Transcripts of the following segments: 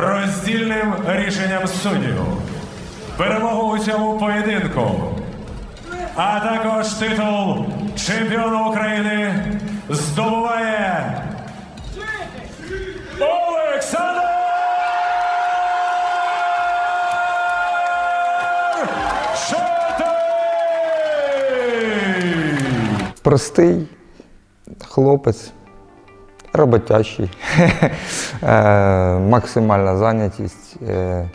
роздільним рішенням суддів. Перемогу у цьому поєдинку, а також титул чемпіона України здобуває Олександр Шатий! Простий хлопець, роботящий, Е, максимальна зайнятість, е,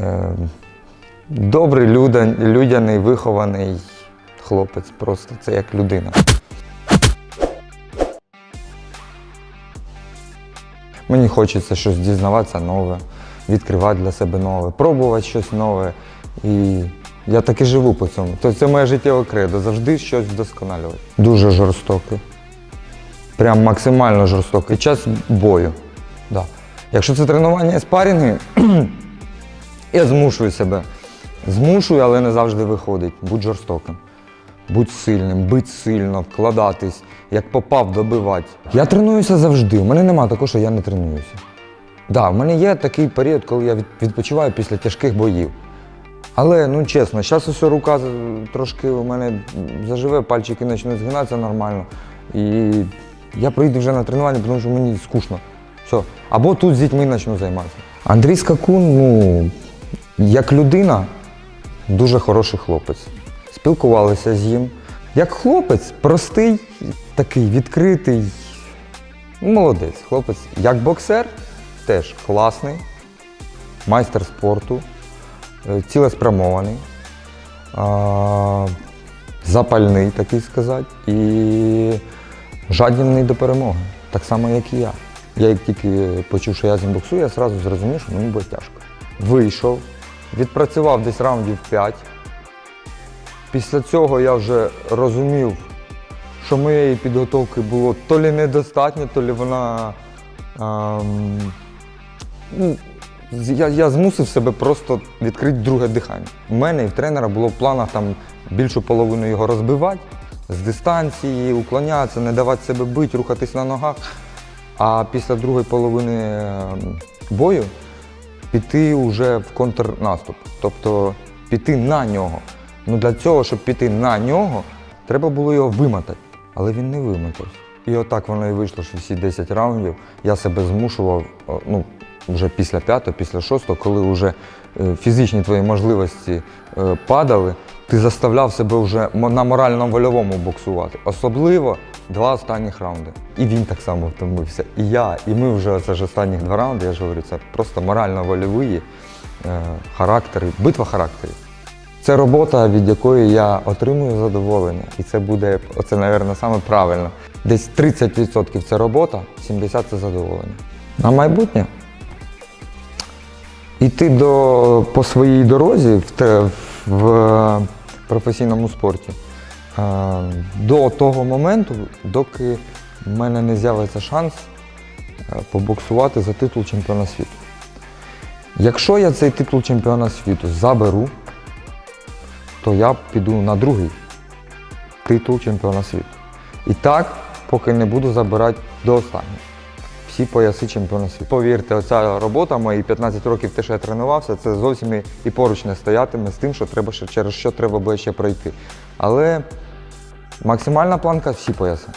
е, добрий, людяний, вихований хлопець, просто це як людина. Мені хочеться щось дізнаватися нове, відкривати для себе нове, пробувати щось нове. І я так і живу по цьому. Тобто це моє життєве кредо, завжди щось вдосконалювати. Дуже жорстокий. Прям максимально жорстокий. Час бою. Да. Якщо це тренування і спарінги, я змушую себе. Змушую, але не завжди виходить. Будь жорстоким. Будь сильним, бить сильно, вкладатись, як попав, добивати. Я тренуюся завжди. У мене немає такого, що я не тренуюся. Да, в мене є такий період, коли я відпочиваю після тяжких боїв. Але ну чесно, зараз ось рука трошки у мене заживе, пальчики почнуть згинатися нормально. І я прийду вже на тренування, тому що мені скучно. Все. Або тут з дітьми почну займатися. Андрій Скакун, ну, як людина, дуже хороший хлопець. Спілкувалися з ним. Як хлопець, простий, такий відкритий. Молодець, хлопець. Як боксер, теж класний, майстер спорту, е, цілеспрямований, запальний, такий сказати, і жадібний до перемоги, так само, як і я. Я як тільки почув, що я з ним боксую, я одразу зрозумів, що мені буде тяжко. Вийшов, відпрацював десь раундів 5. Після цього я вже розумів, що моєї підготовки було то лі недостатньо, то лі вона. ем, ну, я, я змусив себе просто відкрити друге дихання. У мене і в тренера було в планах там більшу половину його розбивати з дистанції, уклонятися, не давати себе бити, рухатись на ногах. А після другої половини ем, бою піти вже в контрнаступ, тобто піти на нього. Ну для цього, щоб піти на нього, треба було його вимотати. Але він не вимотався. І отак воно і вийшло, що всі 10 раундів я себе змушував, ну, вже після п'ятого, після шостого, коли вже е, фізичні твої можливості е, падали, ти заставляв себе вже на морально-вольовому боксувати. Особливо два останніх раунди. І він так само втомився. І я, і ми вже це ж останніх два раунди, я ж говорю, це просто морально-вольові е, характери, битва характерів. Це робота, від якої я отримую задоволення. І це буде, оце, мабуть, саме правильно. Десь 30% це робота, 70% це задоволення. На майбутнє йти до, по своїй дорозі в, те, в професійному спорті е, до того моменту, доки в мене не з'явиться шанс е, побоксувати за титул чемпіона світу. Якщо я цей титул чемпіона світу заберу, то я піду на другий титул чемпіона світу. І так, поки не буду забирати до останнього. Всі пояси чемпіона світу. Повірте, оця робота, мої 15 років, те, що я тренувався, це зовсім і- поруч не стоятиме з тим, що треба ще через що треба буде ще пройти. Але максимальна планка всі пояси.